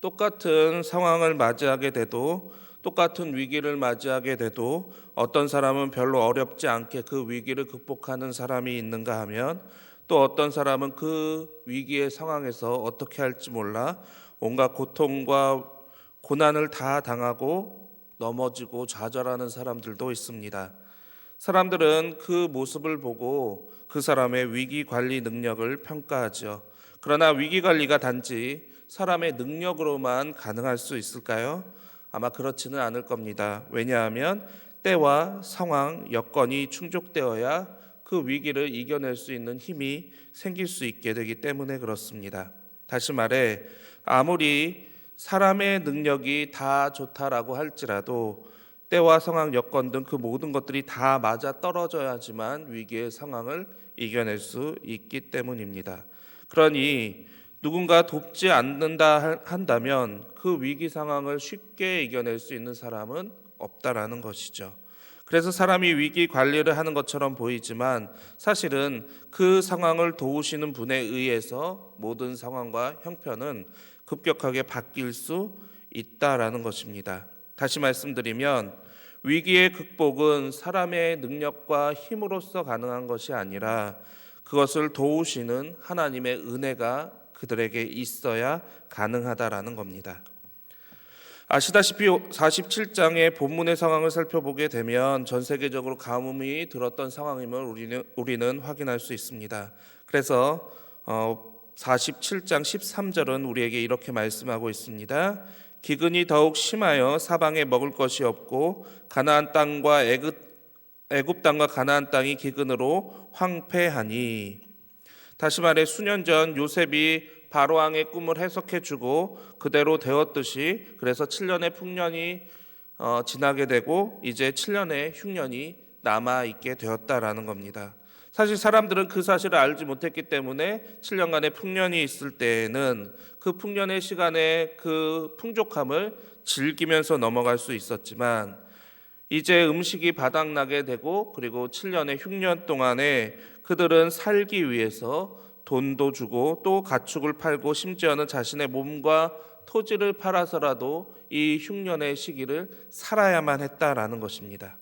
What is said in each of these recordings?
똑같은 상황을 맞이하게 돼도 똑같은 위기를 맞이하게 돼도 어떤 사람은 별로 어렵지 않게 그 위기를 극복하는 사람이 있는가 하면 또 어떤 사람은 그 위기의 상황에서 어떻게 할지 몰라 온갖 고통과 고난을 다 당하고 넘어지고 좌절하는 사람들도 있습니다. 사람들은 그 모습을 보고 그 사람의 위기 관리 능력을 평가하죠. 그러나 위기 관리가 단지 사람의 능력으로만 가능할 수 있을까요? 아마 그렇지는 않을 겁니다. 왜냐하면 때와 상황, 여건이 충족되어야 그 위기를 이겨낼 수 있는 힘이 생길 수 있게 되기 때문에 그렇습니다. 다시 말해 아무리 사람의 능력이 다 좋다라고 할지라도 때와 상황, 여건 등 그 모든 것들이 다 맞아 떨어져야지만 위기의 상황을 이겨낼 수 있기 때문입니다. 그러니 누군가 돕지 않는다 할- 한다면 그 위기 상황을 쉽게 이겨낼 수 있는 사람은 없다라는 것이죠. 그래서 사람이 위기 관리를 하는 것처럼 보이지만 사실은 그 상황을 도우시는 분에 의해서 모든 상황과 형편은 급격하게 바뀔 수 있다라는 것입니다. 다시 말씀드리면 위기의 극복은 사람의 능력과 힘으로써 가능한 것이 아니라 그것을 도우시는 하나님의 은혜가 그들에게 있어야 가능하다라는 겁니다. 아시다시피 47장의 본문의 상황을 살펴보게 되면 전 세계적으로 가뭄이 들었던 상황임을 우리는, 우리는 확인할 수 있습니다. 그래서 어, 47장 13절은 우리에게 이렇게 말씀하고 있습니다. 기근이 더욱 심하여 사방에 먹을 것이 없고 가나안 땅과 애굽 애굽 땅과 가나안 땅이 기근으로 황폐하니 다시 말해 수년 전 요셉이 바로 왕의 꿈을 해석해 주고 그대로 되었듯이 그래서 7년의 풍년이 어, 지나게 되고 이제 7년의 흉년이 남아 있게 되었다라는 겁니다. 사실 사람들은 그 사실을 알지 못했기 때문에 7년간의 풍년이 있을 때에는 그 풍년의 시간에 그 풍족함을 즐기면서 넘어갈 수 있었지만 이제 음식이 바닥나게 되고 그리고 7년의 흉년 동안에 그들은 살기 위해서 돈도 주고 또 가축을 팔고 심지어는 자신의 몸과 토지를 팔아서라도 이 흉년의 시기를 살아야만 했다라는 것입니다.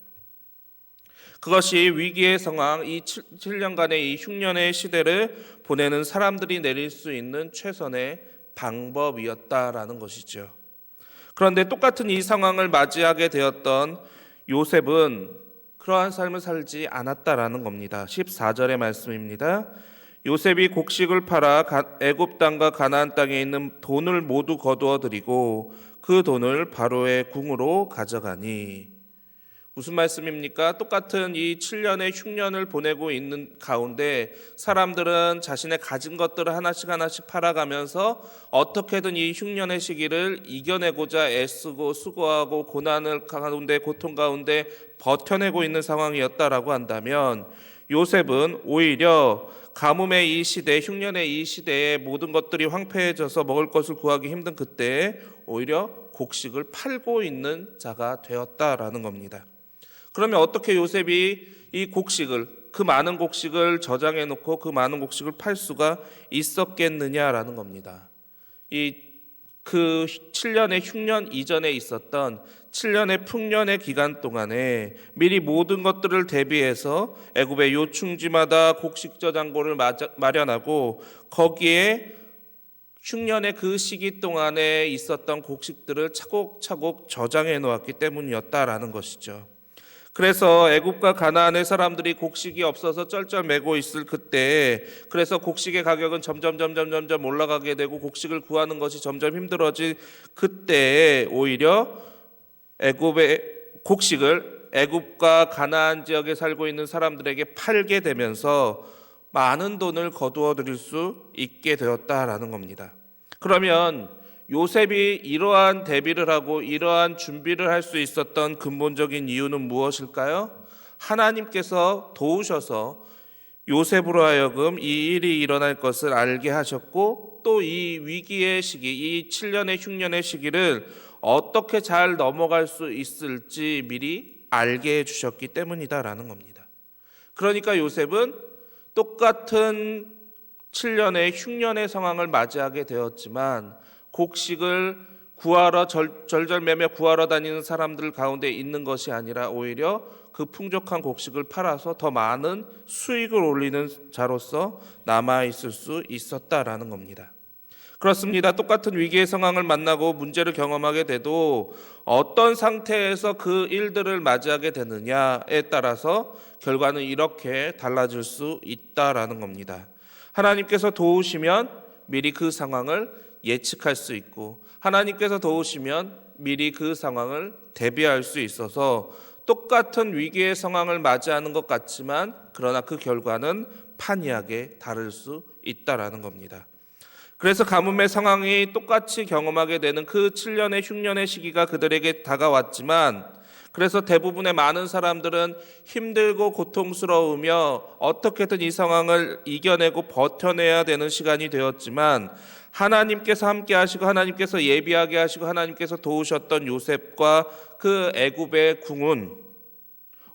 그것이 위기의 상황, 이 7년간의 이 흉년의 시대를 보내는 사람들이 내릴 수 있는 최선의 방법이었다라는 것이죠. 그런데 똑같은 이 상황을 맞이하게 되었던 요셉은 그러한 삶을 살지 않았다라는 겁니다. 14절의 말씀입니다. 요셉이 곡식을 팔아 가- 애굽 땅과 가나안 땅에 있는 돈을 모두 거두어 드리고 그 돈을 바로의 궁으로 가져가니 무슨 말씀입니까? 똑같은 이 7년의 흉년을 보내고 있는 가운데 사람들은 자신의 가진 것들을 하나씩 하나씩 팔아가면서 어떻게든 이 흉년의 시기를 이겨내고자 애쓰고 수고하고 고난을 가운데 고통 가운데 버텨내고 있는 상황이었다라고 한다면 요셉은 오히려 가뭄의 이 시대, 흉년의 이 시대에 모든 것들이 황폐해져서 먹을 것을 구하기 힘든 그때에 오히려 곡식을 팔고 있는 자가 되었다라는 겁니다. 그러면 어떻게 요셉이 이 곡식을 그 많은 곡식을 저장해 놓고 그 많은 곡식을 팔 수가 있었겠느냐라는 겁니다. 이 그 7년의 흉년 이전에 있었던 7년의 풍년의 기간 동안에 미리 모든 것들을 대비해서 애굽의 요충지마다 곡식 저장고를 마련하고 거기에 흉년의 그 시기 동안에 있었던 곡식들을 차곡차곡 저장해 놓았기 때문이었다라는 것이죠. 그래서 애굽과 가나안의 사람들이 곡식이 없어서 쩔쩔매고 있을 그때 그래서 곡식의 가격은 점점 점점 점점 올라가게 되고 곡식을 구하는 것이 점점 힘들어질 그때에 오히려 애굽의 곡식을 애굽과 가나안 지역에 살고 있는 사람들에게 팔게 되면서 많은 돈을 거두어 드릴 수 있게 되었다라는 겁니다. 그러면 요셉이 이러한 대비를 하고 이러한 준비를 할 수 있었던 근본적인 이유는 무엇일까요? 하나님께서 도우셔서 요셉으로 하여금 이 일이 일어날 것을 알게 하셨고 또 이 위기의 시기, 이 7년의 흉년의 시기를 어떻게 잘 넘어갈 수 있을지 미리 알게 해 주셨기 때문이다라는 겁니다. 그러니까 요셉은 똑같은 7년의 흉년의 상황을 맞이하게 되었지만 곡식을 구하러 절, 절절매매 구하러 다니는 사람들 가운데 있는 것이 아니라 오히려 그 풍족한 곡식을 팔아서 더 많은 수익을 올리는 자로서 남아 있을 수 있었다라는 겁니다. 그렇습니다. 똑같은 위기의 상황을 만나고 문제를 경험하게 돼도 어떤 상태에서 그 일들을 맞이하게 되느냐에 따라서 결과는 이렇게 달라질 수 있다라는 겁니다. 하나님께서 도우시면 미리 그 상황을 예측할 수 있고 하나님께서 도우시면 미리 그 상황을 대비할 수 있어서 똑같은 위기의 상황을 맞이하는 것 같지만 그러나 그 결과는 판이하게 다를 수 있다라는 겁니다. 그래서 가뭄의 상황이 똑같이 경험하게 되는 그 7년의 흉년의 시기가 그들에게 다가왔지만 그래서 대부분의 많은 사람들은 힘들고 고통스러우며 어떻게든 이 상황을 이겨내고 버텨내야 되는 시간이 되었지만 하나님께서 함께 하시고 하나님께서 예비하게 하시고 하나님께서 도우셨던 요셉과 그 애굽의 궁은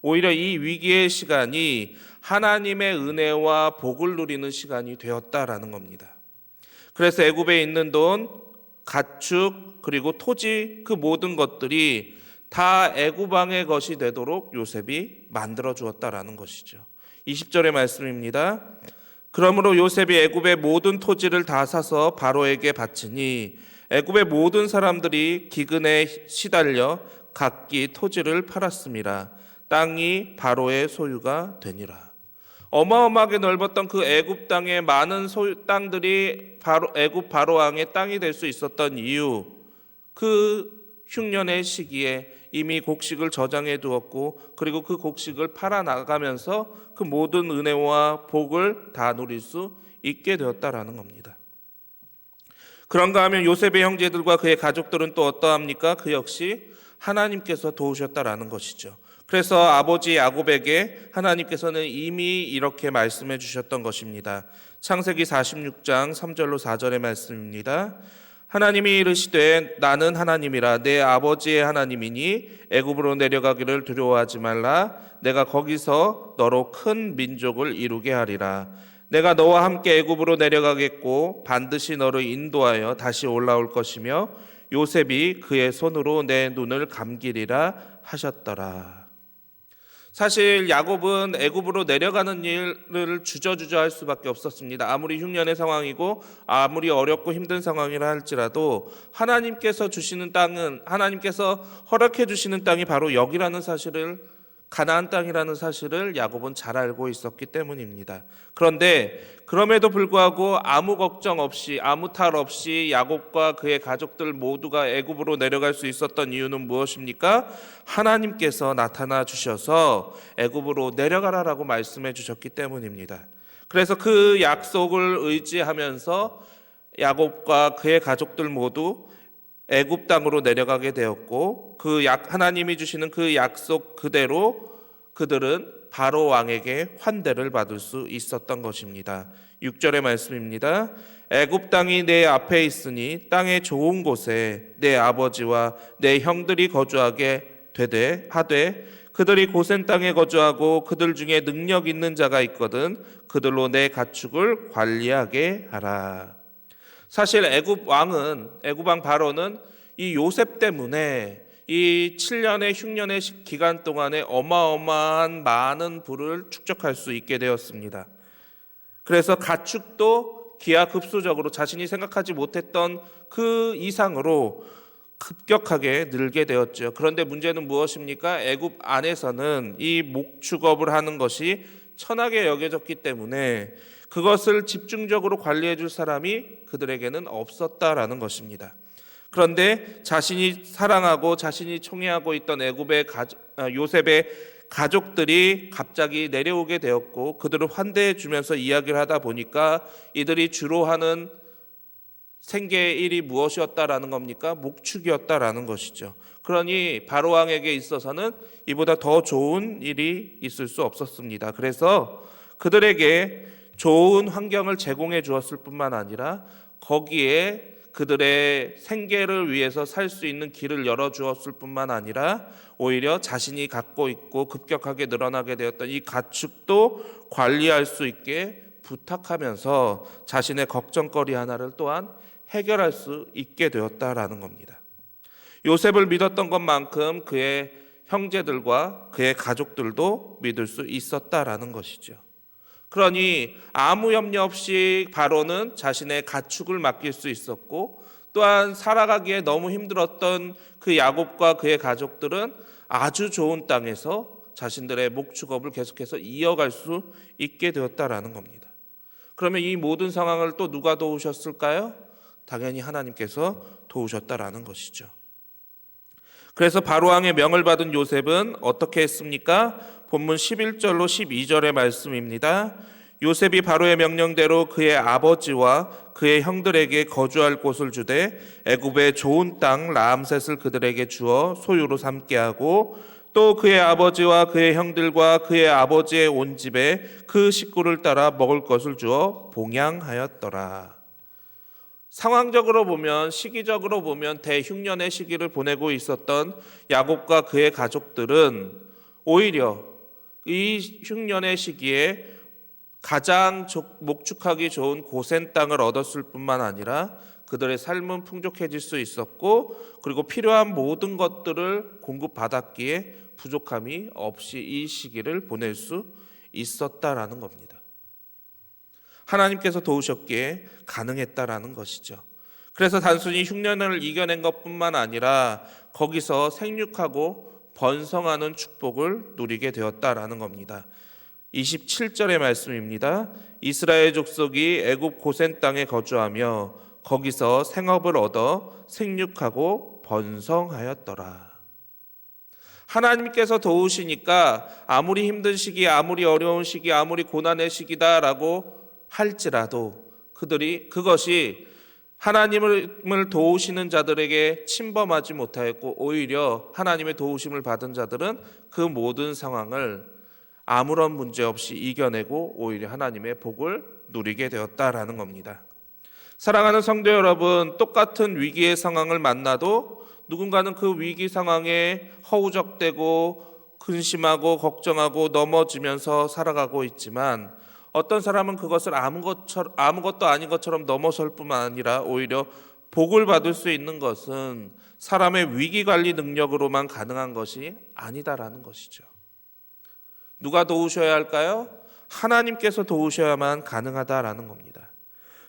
오히려 이 위기의 시간이 하나님의 은혜와 복을 누리는 시간이 되었다라는 겁니다. 그래서 애굽에 있는 돈, 가축 그리고 토지 그 모든 것들이 다 애굽 왕의 것이 되도록 요셉이 만들어 주었다라는 것이죠. 20절의 말씀입니다. 그러므로 요셉이 애굽의 모든 토지를 다 사서 바로에게 바치니 애굽의 모든 사람들이 기근에 시달려 각기 토지를 팔았습니다. 땅이 바로의 소유가 되니라. 어마어마하게 넓었던 그 애굽 땅의 많은 소유 땅들이 바로 애굽 바로 왕의 땅이 될 수 있었던 이유 그 흉년의 시기에 이미 곡식을 저장해 두었고 그리고 그 곡식을 팔아 나가면서 그 모든 은혜와 복을 다 누릴 수 있게 되었다라는 겁니다. 그런가 하면 요셉의 형제들과 그의 가족들은 또 어떠합니까? 그 역시 하나님께서 도우셨다라는 것이죠. 그래서 아버지 야곱에게 하나님께서는 이미 이렇게 말씀해 주셨던 것입니다. 창세기 46장 3절로 4절의 말씀입니다. 하나님이 이르시되 나는 하나님이라 내 아버지의 하나님이니 애굽으로 내려가기를 두려워하지 말라 내가 거기서 너로 큰 민족을 이루게 하리라 내가 너와 함께 애굽으로 내려가겠고 반드시 너를 인도하여 다시 올라올 것이며 요셉이 그의 손으로 내 눈을 감기리라 하셨더라. 사실 야곱은 애굽으로 내려가는 일을 주저주저 할 수밖에 없었습니다. 아무리 흉년의 상황이고 아무리 어렵고 힘든 상황이라 할지라도 하나님께서 주시는 땅은 하나님께서 허락해 주시는 땅이 바로 여기라는 사실을 가나안 땅이라는 사실을 야곱은 잘 알고 있었기 때문입니다. 그런데 그럼에도 불구하고 아무 걱정 없이 아무 탈 없이 야곱과 그의 가족들 모두가 애굽으로 내려갈 수 있었던 이유는 무엇입니까? 하나님께서 나타나 주셔서 애굽으로 내려가라라고 말씀해 주셨기 때문입니다. 그래서 그 약속을 의지하면서 야곱과 그의 가족들 모두 애굽 땅으로 내려가게 되었고 그 약 하나님이 주시는 그 약속 그대로 그들은 바로 왕에게 환대를 받을 수 있었던 것입니다. 6절의 말씀입니다. 애굽 땅이 내 앞에 있으니 땅의 좋은 곳에 내 아버지와 내 형들이 거주하게 되되 하되 그들이 고센 땅에 거주하고 그들 중에 능력 있는 자가 있거든 그들로 내 가축을 관리하게 하라. 사실 애굽 왕은 애굽 왕 바로는 이 요셉 때문에 이 7년의 흉년의 기간 동안에 어마어마한 많은 부를 축적할 수 있게 되었습니다. 그래서 가축도 기하급수적으로 자신이 생각하지 못했던 그 이상으로 급격하게 늘게 되었죠. 그런데 문제는 무엇입니까? 애굽 안에서는 이 목축업을 하는 것이 천하게 여겨졌기 때문에 그것을 집중적으로 관리해 줄 사람이 그들에게는 없었다라는 것입니다. 그런데 자신이 사랑하고 자신이 총애하고 있던 애굽의 아, 요셉의 가족들이 갑자기 내려오게 되었고 그들을 환대해 주면서 이야기를 하다 보니까 이들이 주로 하는 생계의 일이 무엇이었다라는 겁니까? 목축이었다라는 것이죠. 그러니 바로 왕에게 있어서는 이보다 더 좋은 일이 있을 수 없었습니다. 그래서 그들에게 좋은 환경을 제공해 주었을 뿐만 아니라 거기에 그들의 생계를 위해서 살 수 있는 길을 열어 주었을 뿐만 아니라 오히려 자신이 갖고 있고 급격하게 늘어나게 되었던 이 가축도 관리할 수 있게 부탁하면서 자신의 걱정거리 하나를 또한 해결할 수 있게 되었다라는 겁니다. 요셉을 믿었던 것만큼 그의 형제들과 그의 가족들도 믿을 수 있었다라는 것이죠. 그러니 아무 염려 없이 바로는 자신의 가축을 맡길 수 있었고 또한 살아가기에 너무 힘들었던 그 야곱과 그의 가족들은 아주 좋은 땅에서 자신들의 목축업을 계속해서 이어갈 수 있게 되었다라는 겁니다. 그러면 이 모든 상황을 또 누가 도우셨을까요? 당연히 하나님께서 도우셨다라는 것이죠. 그래서 바로 왕의 명을 받은 요셉은 어떻게 했습니까? 본문 11절로 12절의 말씀입니다. 요셉이 바로의 명령대로 그의 아버지와 그의 형들에게 거주할 곳을 주되 애굽의 좋은 땅 라암셋을 그들에게 주어 소유로 삼게 하고 또 그의 아버지와 그의 형들과 그의 아버지의 온 집에 그 식구를 따라 먹을 것을 주어 봉양하였더라. 상황적으로 보면 시기적으로 보면 대흉년의 시기를 보내고 있었던 야곱과 그의 가족들은 오히려 이 흉년의 시기에 가장 족- 목축하기 좋은 고센 땅을 얻었을 뿐만 아니라 그들의 삶은 풍족해질 수 있었고 그리고 필요한 모든 것들을 공급받았기에 부족함이 없이 이 시기를 보낼 수 있었다라는 겁니다. 하나님께서 도우셨기에 가능했다라는 것이죠. 그래서 단순히 흉년을 이겨낸 것뿐만 아니라 거기서 생육하고 번성하는 축복을 누리게 되었다라는 겁니다. 27절의 말씀입니다. 이스라엘 족속이 애굽 고센 땅에 거주하며 거기서 생업을 얻어 생육하고 번성하였더라. 하나님께서 도우시니까 아무리 힘든 시기, 아무리 어려운 시기, 아무리 고난의 시기다라고 할지라도 그들이 그것이 하나님을 도우시는 자들에게 침범하지 못하였고 오히려 하나님의 도우심을 받은 자들은 그 모든 상황을 아무런 문제 없이 이겨내고 오히려 하나님의 복을 누리게 되었다라는 겁니다. 사랑하는 성도 여러분, 똑같은 위기의 상황을 만나도 누군가는 그 위기 상황에 허우적대고 근심하고 걱정하고 넘어지면서 살아가고 있지만 어떤 사람은 그것을 아무것처럼, 아무것도 아닌 것처럼 넘어설 뿐만 아니라 오히려 복을 받을 수 있는 것은 사람의 위기 관리 능력으로만 가능한 것이 아니다라는 것이죠. 누가 도우셔야 할까요? 하나님께서 도우셔야만 가능하다라는 겁니다.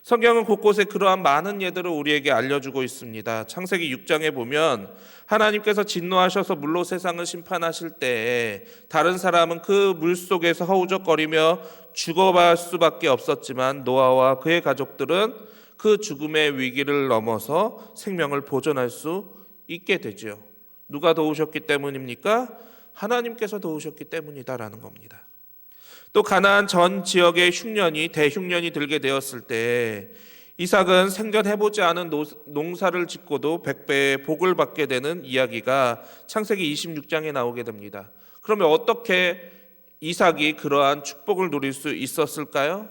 성경은 곳곳에 그러한 많은 예들을 우리에게 알려주고 있습니다. 창세기 6장에 보면 하나님께서 진노하셔서 물로 세상을 심판하실 때에 다른 사람은 그 물 속에서 허우적거리며 죽어갈 수밖에 없었지만 노아와 그의 가족들은 그 죽음의 위기를 넘어서 생명을 보존할 수 있게 되죠. 누가 도우셨기 때문입니까? 하나님께서 도우셨기 때문이다라는 겁니다. 또 가나안 전 지역의 흉년이 대흉년이 들게 되었을 때 이삭은 생전 해보지 않은 노- 농사를 짓고도 백배의 복을 받게 되는 이야기가 창세기 26장에 나오게 됩니다. 그러면 어떻게 이삭이 그러한 축복을 누릴 수 있었을까요?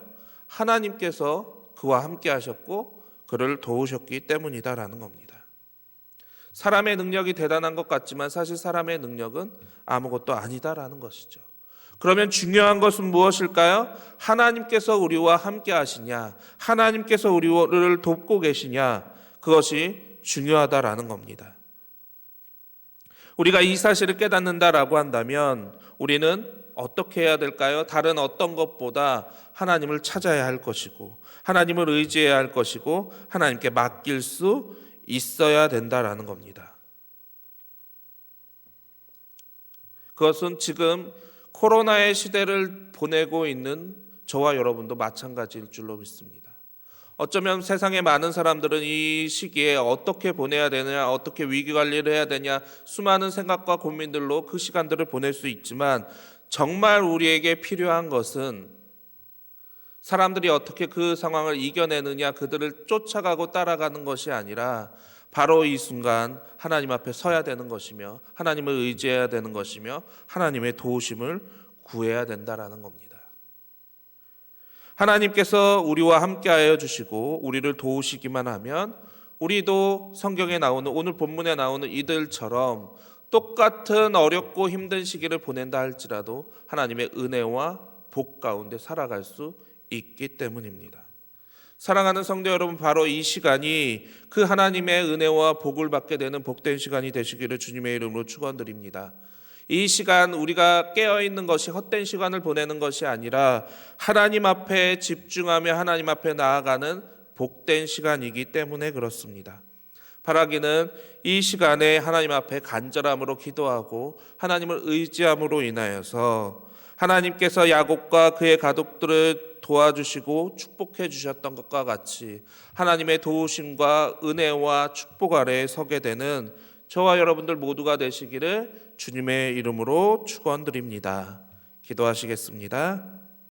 하나님께서 그와 함께 하셨고 그를 도우셨기 때문이다라는 겁니다. 사람의 능력이 대단한 것 같지만 사실 사람의 능력은 아무것도 아니다라는 것이죠. 그러면 중요한 것은 무엇일까요? 하나님께서 우리와 함께 하시냐, 하나님께서 우리를 돕고 계시냐, 그것이 중요하다라는 겁니다. 우리가 이 사실을 깨닫는다라고 한다면 우리는 어떻게 해야 될까요? 다른 어떤 것보다 하나님을 찾아야 할 것이고, 하나님을 의지해야 할 것이고, 하나님께 맡길 수 있어야 된다라는 겁니다. 그것은 지금 코로나의 시대를 보내고 있는 저와 여러분도 마찬가지일 줄로 믿습니다. 어쩌면 세상의 많은 사람들은 이 시기에 어떻게 보내야 되느냐, 어떻게 위기 관리를 해야 되냐, 수많은 생각과 고민들로 그 시간들을 보낼 수 있지만 정말 우리에게 필요한 것은 사람들이 어떻게 그 상황을 이겨내느냐, 그들을 쫓아가고 따라가는 것이 아니라 바로 이 순간 하나님 앞에 서야 되는 것이며 하나님을 의지해야 되는 것이며 하나님의 도우심을 구해야 된다라는 겁니다. 하나님께서 우리와 함께하여 주시고 우리를 도우시기만 하면 우리도 성경에 나오는 오늘 본문에 나오는 이들처럼 똑같은 어렵고 힘든 시기를 보낸다 할지라도 하나님의 은혜와 복 가운데 살아갈 수 있기 때문입니다. 사랑하는 성도 여러분, 바로 이 시간이 그 하나님의 은혜와 복을 받게 되는 복된 시간이 되시기를 주님의 이름으로 축원드립니다. 이 시간 우리가 깨어 있는 것이 헛된 시간을 보내는 것이 아니라 하나님 앞에 집중하며 하나님 앞에 나아가는 복된 시간이기 때문에 그렇습니다. 바라기는 이 시간에 하나님 앞에 간절함으로 기도하고 하나님을 의지함으로 인하여서 하나님께서 야곱과 그의 가족들을 도와주시고 축복해 주셨던 것과 같이 하나님의 도우심과 은혜와 축복 아래에 서게 되는 저와 여러분들 모두가 되시기를 주님의 이름으로 축원드립니다. 기도하시겠습니다.